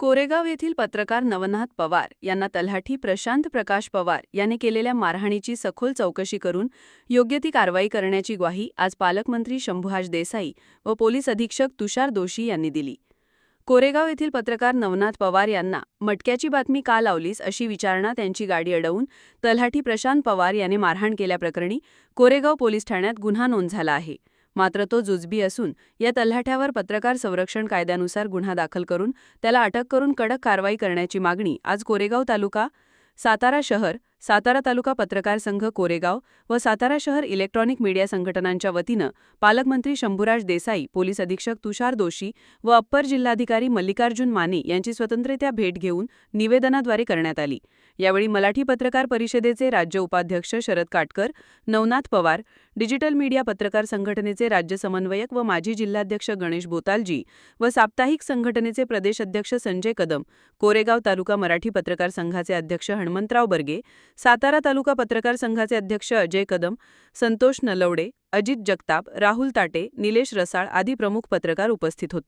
कोरेगाव येथील पत्रकार नवनाथ पवार यांना तलहाठी प्रशांत प्रकाश पवार याने केलेल्या मारहाणीची सखोल चौकशी करून योग्य ती कारवाई करण्याची ग्वाही आज पालकमंत्री शंभुहाज देसाई व पोलीस अधीक्षक तुषार दोशी यांनी दिली. कोरेगाव येथील पत्रकार नवनाथ पवार यांना मटक्याची बातमी का लावलीस अशी विचारणा त्यांची गाडी अडवून तलहाठी प्रशांत पवार याने मारहाण केल्याप्रकरणी कोरेगाव पोलीस ठाण्यात गुन्हा नोंद झाला आहे. मात्र तो जुजबी असून या तल्हाट्यावर पत्रकार संरक्षण कायद्यानुसार गुन्हा दाखल करून त्याला अटक करून कडक कारवाई करण्याची मागणी आज कोरेगाव तालुका सातारा शहर सातारा तालुका पत्रकार संघ कोरेगाव व सातारा शहर इलेक्ट्रॉनिक मीडिया संघटनांच्या वतीनं पालकमंत्री शंभूराज देसाई पोलीस अधीक्षक तुषार दोशी व अप्पर जिल्हाधिकारी मल्लिकार्जुन माने यांची स्वतंत्रत्या भेट घेऊन निवेदनाद्वारे करण्यात आली. यावेळी मराठी पत्रकार परिषदेचे राज्य उपाध्यक्ष शरद काटकर नवनाथ पवार डिजिटल मीडिया पत्रकार संघटनेचे राज्य समन्वयक व माजी जिल्हाध्यक्ष गणेश बोतालजी व साप्ताहिक संघटनेचे प्रदेश अध्यक्ष संजय कदम कोरेगाव तालुका मराठी पत्रकार संघाचे अध्यक्ष हणमंतराव बर्गे सातारा तालुका पत्रकार संघाचे अध्यक्ष अजय कदम संतोष नलवडे अजित जगताप राहुल ताटे निलेश रसाळ आदी प्रमुख पत्रकार उपस्थित होते.